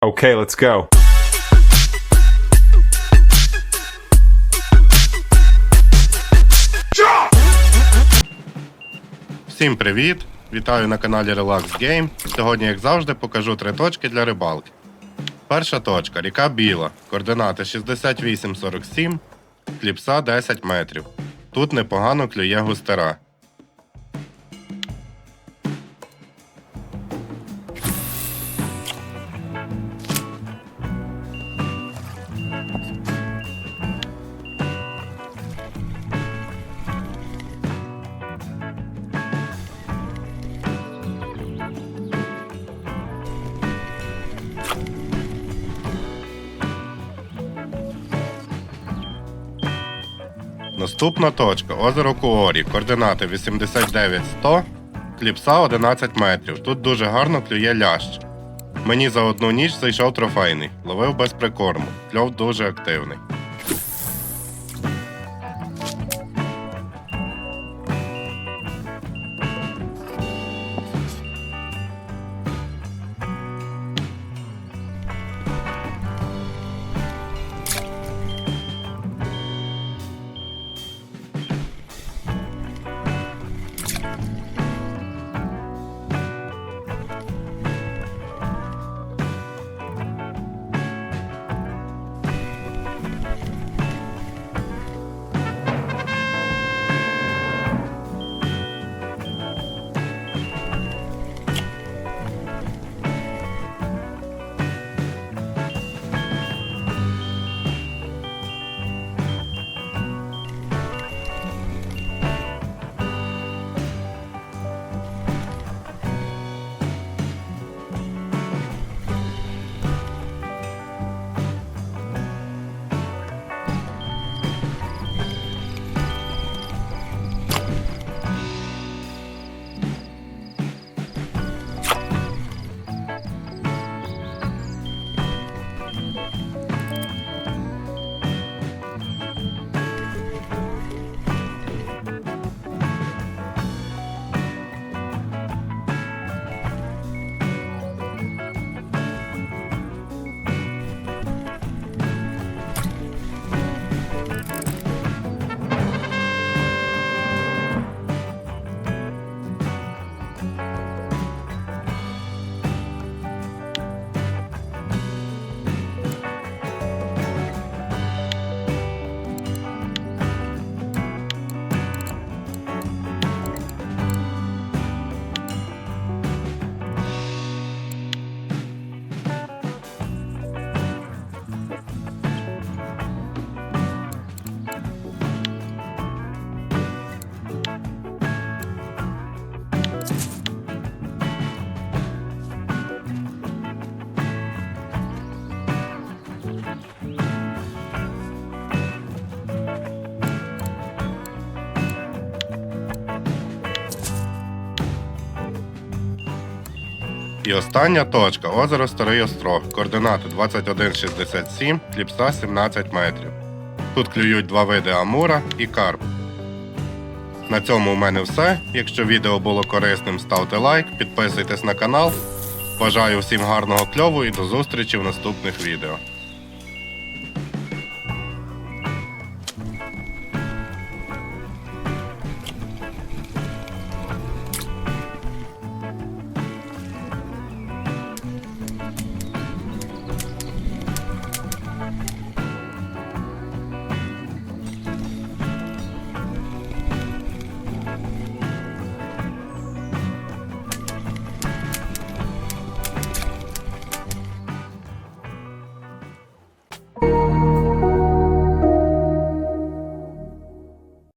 Okay, let's go. Всім привіт! Вітаю на каналі Relax Game. Сьогодні, як завжди, покажу три точки для рибалки. Перша точка ріка Біла. Координати 6847, кліпса 10 метрів. Тут непогано клює густера. Наступна точка озеро Куорі. Координати 89-100, кліпса 11 метрів. Тут дуже гарно клює лящ. Мені за одну ніч зайшов трофейний, ловив без прикорму. Кльов дуже активний. І остання точка озеро Старий Острог. Координати 2167, кліпса 17 метрів. Тут клюють два види амура і карп. На цьому у мене все. Якщо відео було корисним, ставте лайк, підписуйтесь на канал. Бажаю всім гарного кльову і до зустрічі в наступних відео.